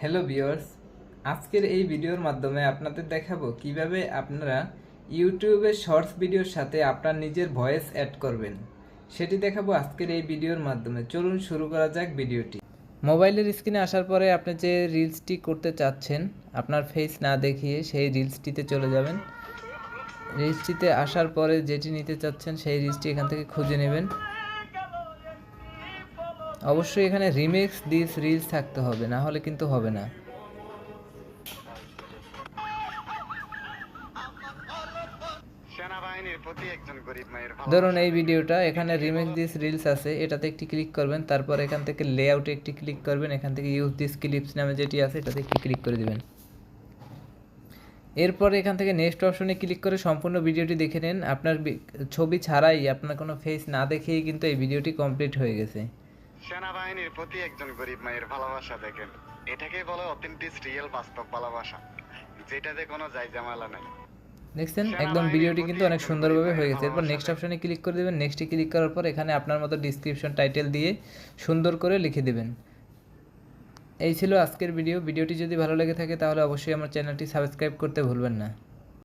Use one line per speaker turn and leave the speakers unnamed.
Hello viewers আজকের এই ভিডিওর মাধ্যমে আপনাদের দেখাবো কীভাবে আপনারা ইউটিউবে শর্টস ভিডিওর সাথে আপনার নিজের ভয়েস অ্যাড করবেন। সেটি দেখাবো আজকের এই ভিডিওর মাধ্যমে। চলুন শুরু করা যাক ভিডিওটি। মোবাইলের স্ক্রিনে আসার পরে আপনি যে রিলসটি করতে চাচ্ছেন, আপনার ফেস না দেখিয়ে সেই রিলসটিতে চলে যাবেন। রিলসটিতে আসার পরে যেটি নিতে চাচ্ছেন সেই রিলসটি এখান থেকে খুঁজে নেবেন। অবশ্যই এখানে রিমিক্স দিস রিলস থাকতে হবে না হলে কিন্তু হবে না। ধরুন এই ভিডিওটা এখানে রিমিক্স দিস রিলস আছে এটাতে একটি ক্লিক করবেন তারপর এখান থেকে লেআউটে একটি ক্লিক করবেন এখান থেকে ইউজ দিস ক্লিপস নামে যেটি আছে এটাতে একটি ক্লিক করে দেবেন। এরপর এখান থেকে নেক্সট অপশনে ক্লিক করে সম্পূর্ণ ভিডিওটি দেখে নেন। আপনার ছবি ছাড়াই আপনার কোনো ফেস না দেখেই কিন্তু এই ভিডিওটি কমপ্লিট হয়ে গেছে।
সেনাবাহিনীর প্রতি একজন গরিব মায়ের ভালোবাসা দেখেন। এটাকে বলে অথেন্টিক রিয়েল বাস্তব ভালোবাসা যেটাতে কোনো ঝামেলা নাই।
দেখছেন একদম ভিডিওটি কিন্তু অনেক সুন্দরভাবে হয়ে গেছে। এরপর নেক্সট অপশনে ক্লিক করে দেবেন। নেক্সটে ক্লিক করার পর এখানে আপনার মতো ডিসক্রিপশন টাইটেল দিয়ে সুন্দর করে লিখে দেবেন। এই ছিল আজকের ভিডিও ভিডিওটি যদি ভালো লেগে থাকে তাহলে অবশ্যই আমার চ্যানেলটি সাবস্ক্রাইব করতে ভুলবেন না।